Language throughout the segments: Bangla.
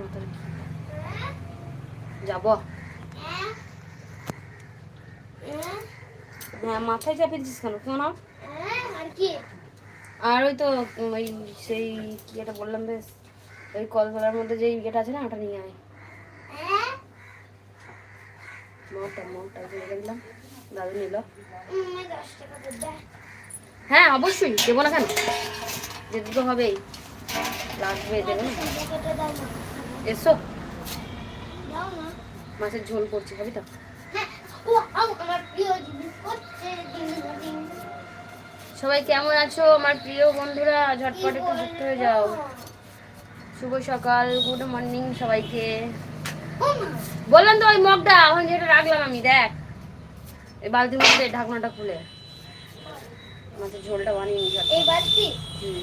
মাথার কি যাব। হ্যাঁ মাথায় চাপিয়ে কেন? কেন আর ওই তো ওই সেই কি এটা বললাম বেশ, ওই কলতলার মধ্যে যে ইয়েটা আছে না, ওটা নিয়ে আয়। মগটা মগটা যে রেখে দিলাম। দাদু নিল। দেয় হ্যাঁ অবশ্যই। দেবো না কেন? যেতে তো হবেই। লাগবে, দেবো না? এসো। মাছের ঝোল করছি খাবি তো? হ্যাঁ সবাই কেমন আছো? আমার প্রিয় বন্ধুরা ঝটপট একটু যুক্ত হয়ে যাও। শুভ সকাল গুড মর্নিং সবাইকে। বললাম তো ওই মগটা এখন যেটা রাখলাম আমি দেখ। এই বালতির মধ্যে ঢাকনাটা খুলে। মাছের ঝোলটা বানিয়ে নিয়ে এই হুম।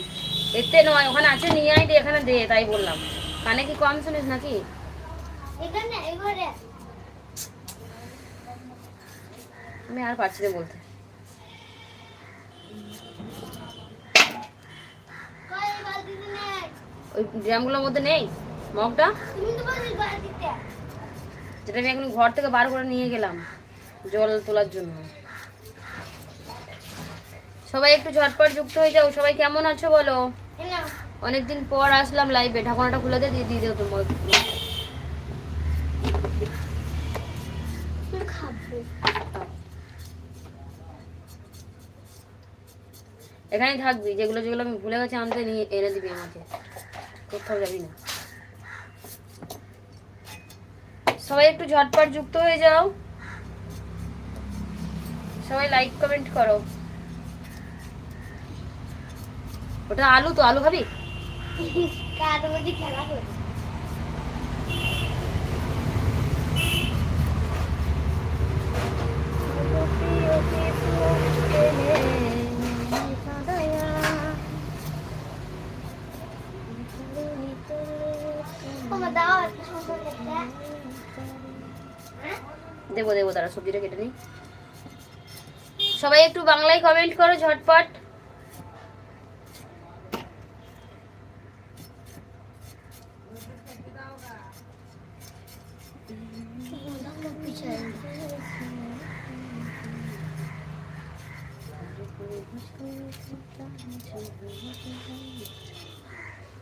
এতে নয় ওখানে আছে নিয়ে আয় এখানে দে তাই বললাম। কানে কি কম শুনিস নাকি? এখানে এবারে। আমি আর পারছি না বলতে। ওই ড্রামগুলোর মধ্যে নেই? মগটা? যেটা আমি এখন ঘর থেকে বার করে নিয়ে গেলাম জল তোলার জন্য। সবাই একটু ঝটপট যুক্ত হয়ে যাও। সবাই কেমন আছো বলো? অনেকদিন পর আসলাম লাইভে ঢাকনাটা খুলে দিয়ে দিয়ে দিও তোমার এখানেই থাকবি যেগুলো যেগুলো আমি ভুলে গেছি আনতে নিয়ে এনে দিবি আমাকে। কোথাও যাবি না। সবাই একটু ঝটপট যুক্ত হয়ে যাও। সবাই লাইক কমেন্ট করো। ওটা আলু তো আলু খাবি? মধ্যে খেলা? দেবো দেবো তারা সবজিটা কেটে নিই সবাই একটু বাংলায় কমেন্ট করো ঝটপট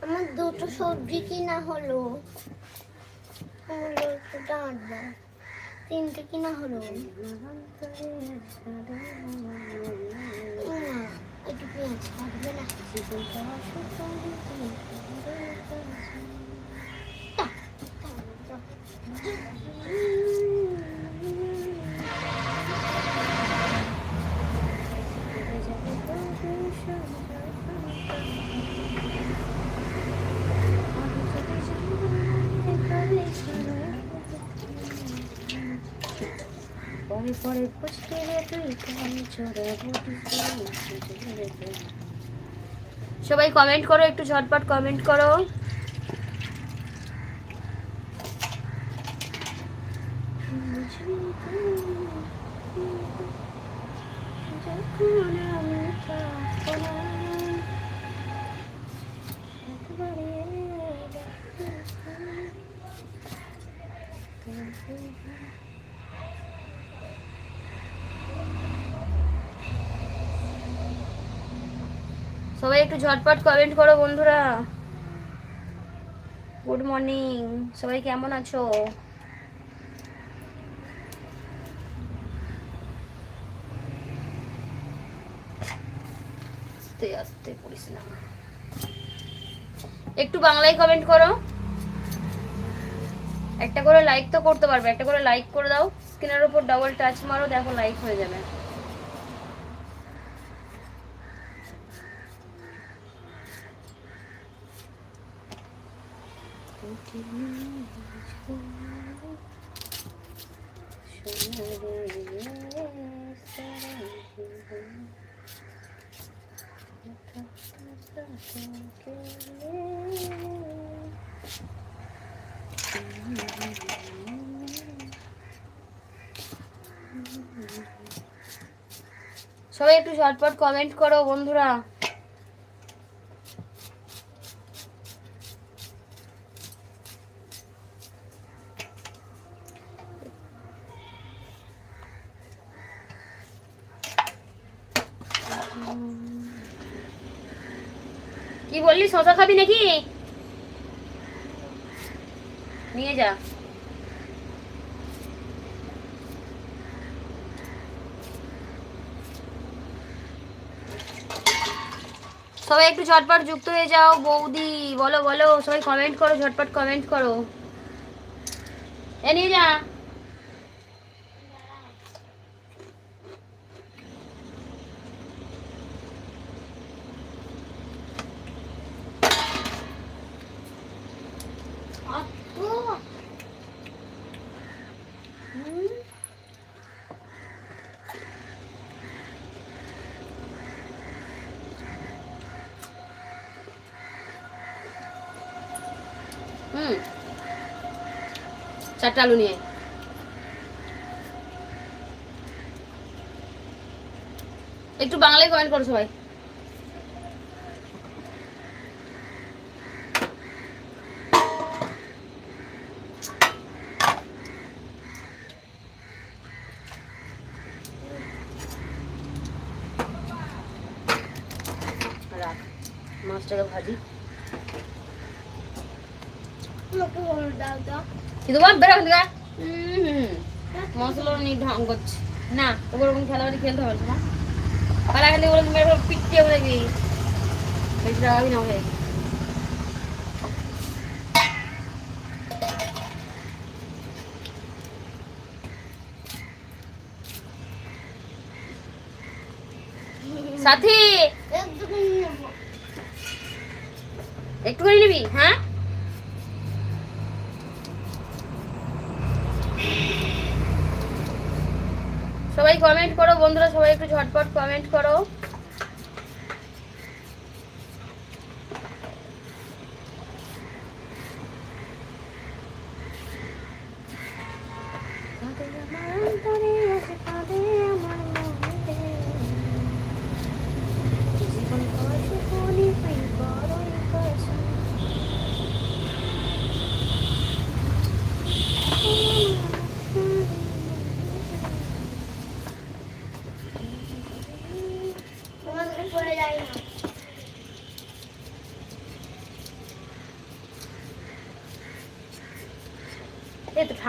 আমার দুটো সবজি কিনা হলো। হলো একটু ডাঁট তিনটে কিনা হলো। একটু পেঁয়াজ কাটবে না। পরে চোরা সবাই কমেন্ট করো একটু ঝটপট কমেন্ট করো। যখন আমি থাকব না, একবারে সবাই একটু ঝটপট কমেন্ট করো বন্ধুরা। গুড মর্নিং সবাই কেমন আছো? আস্তে আস্তে পড়িস না। একটু বাংলায় কমেন্ট করো। একটা করে লাইক তো করতে পারবে। একটা করে লাইক করে দাও। স্ক্রিনের উপর ডাবল টাচ মারো, দেখো লাইক হয়ে যাবে। সবাই একটু ঝটপট কমেন্ট করো বন্ধুরা। বললি, শশা খাবি নাকি? নিয়ে যা। সবাই একটু ঝটপট যুক্ত হয়ে যাও, বৌদি। বলো বলো, সবাই কমেন্ট করো, ঝটপট কমেন্ট করো। এ, নিয়ে যা। চারটা আলু নিয়ে একটু বাংলায় কমেন্ট করো সবাই। মাছটাকে ভাজি। বল কিন্তু নিয়ে ঢং করছে। না ওগুলো ওরকম খেলাবাড়ি খেলতে হবে না। পালা খেলে ওরকম মেরে ফেলে বেশি রাগাবি না সাথী! একটু করে নিবি হ্যাঁ? সবাই কমেন্ট করো বন্ধুরা সবাই একটু ঝটপট কমেন্ট করো।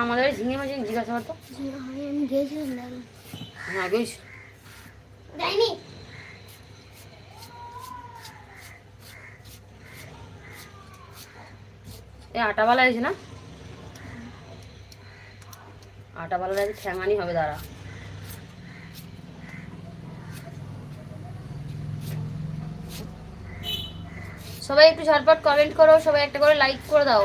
ঠামাদের ঝিঙে মাঝে জিজ্ঞাসা করতো হ্যাঁ গেছ এই আটাবালা আছে না? আটাবালা আছে ঠ্যাঙানি হবে দাঁড়া। সবাই একটু ঝটপট কমেন্ট করো সবাই একটা করে লাইক করে দাও।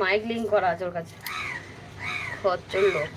মাইক লিঙ্ক করা আছে ওর কাছে। খচ্চর লোক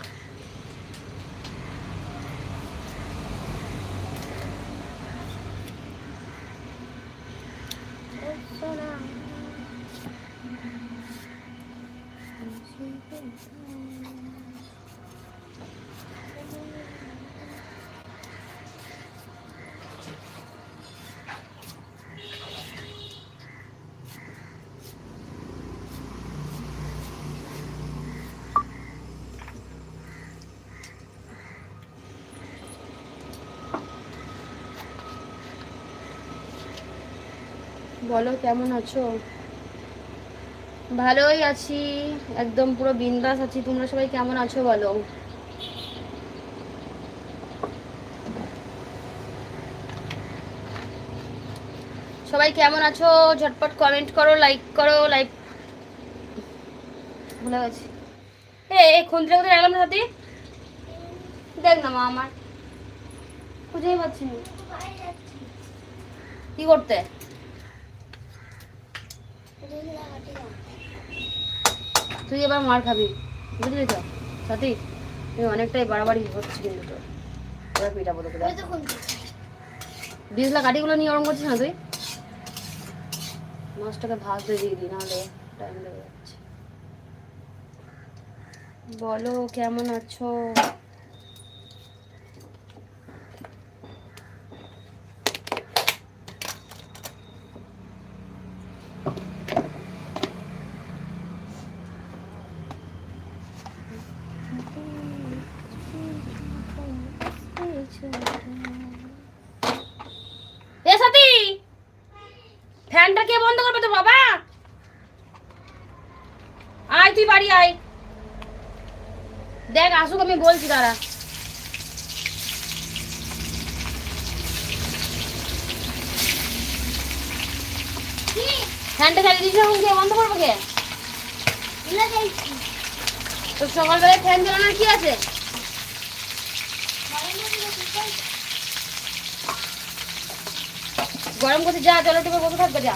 বলো, কেমন আছো? ভালোই আছি, একদম পুরো বিন্দাস আছি। তোমরা সবাই কেমন আছো বলো? সবাই কেমন আছো? ঝটপট কমেন্ট করো লাইক করো লাইক ভুলে গেছি এ খুন্তিটা কোথায় রাখলাম না সাথে দেখ না মা আমার। খুঁজেই পাচ্ছি কি করতে? তুই এবার মার খাবি বুঝলি তো? সাথী তুই অনেকটাই বাড়াবাড়ি হচ্ছে কিন্তু তোর। এবার পিটাবো তোকে দেখ বিজলা কাঠিগুলো নিয়ে ওরম করছিস না তুই? মাছটাকে ভাজতে দিয়ে দিই নাহলে টাইম লেগে যাচ্ছে। বলো কেমন আছো এ সাথী ফ্যানটা কে বন্ধ করবে তো বাবা আয় তুই বাড়ি আয় দেখ, আসুক আমি বলছি, দাঁড়া। ফ্যানটা চালিয়ে দিয়েছি এখন কে বন্ধ করবে কে? তো সকালবেলায় ফ্যান চালানোর কি আছে? গরম করতে যা জলের টিপে বসে থাকবে, যা।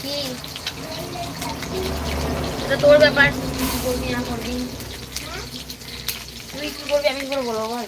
কি এটা তোর ব্যাপার। কি করবি না করবি তুই কি করবি? আমি কি করে বলব? বল।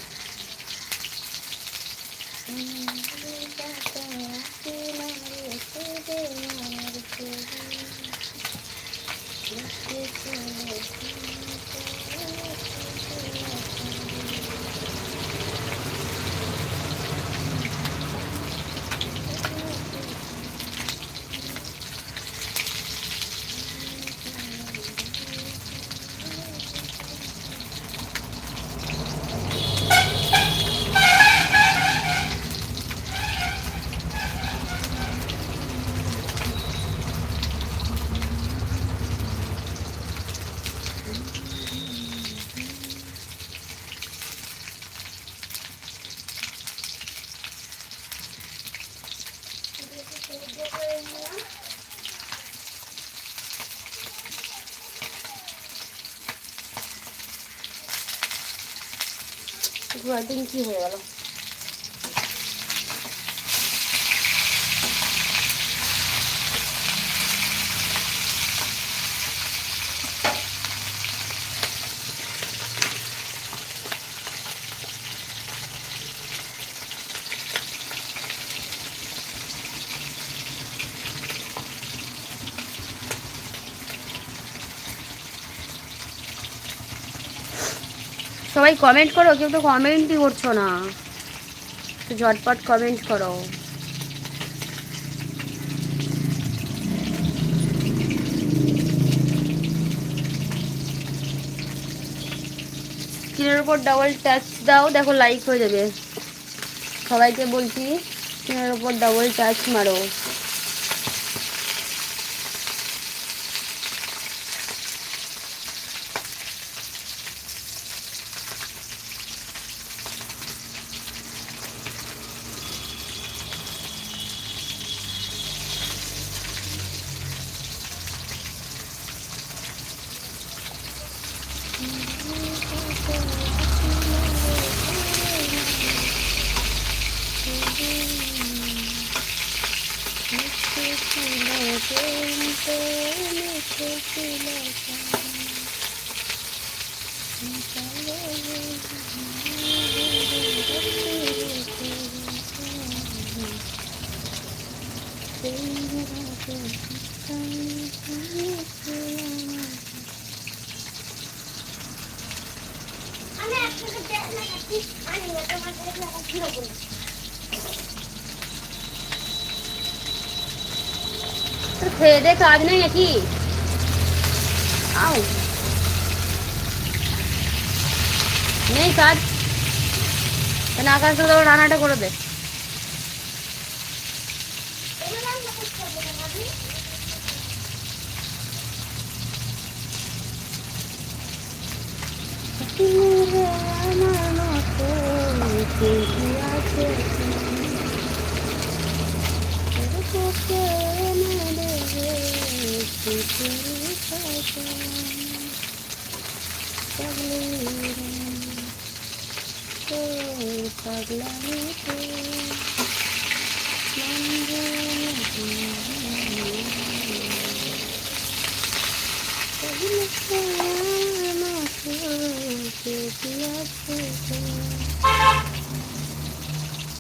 একদিন কি হয়ে গেল? সবাই কমেন্ট করো, কেউ তো কমেন্টই করছ না। ঝটপট কমেন্ট করো। স্ক্রিনের উপর ডাবল টাচ দাও, দেখো লাইক হয়ে যাবে। সবাইকে বলছি, স্ক্রিনের উপর ডাবল টাচ মারো। আমি আপনাকে দেখ না কি আমি তোমার দেখ না কি বলব তোর খেয়ে দে কাজ নেই নাকি আও নেই কাজ না আকাশ তো তোর রান্নাটা করে দে এবার রান্না করতে হবে না ভাবি পাগলা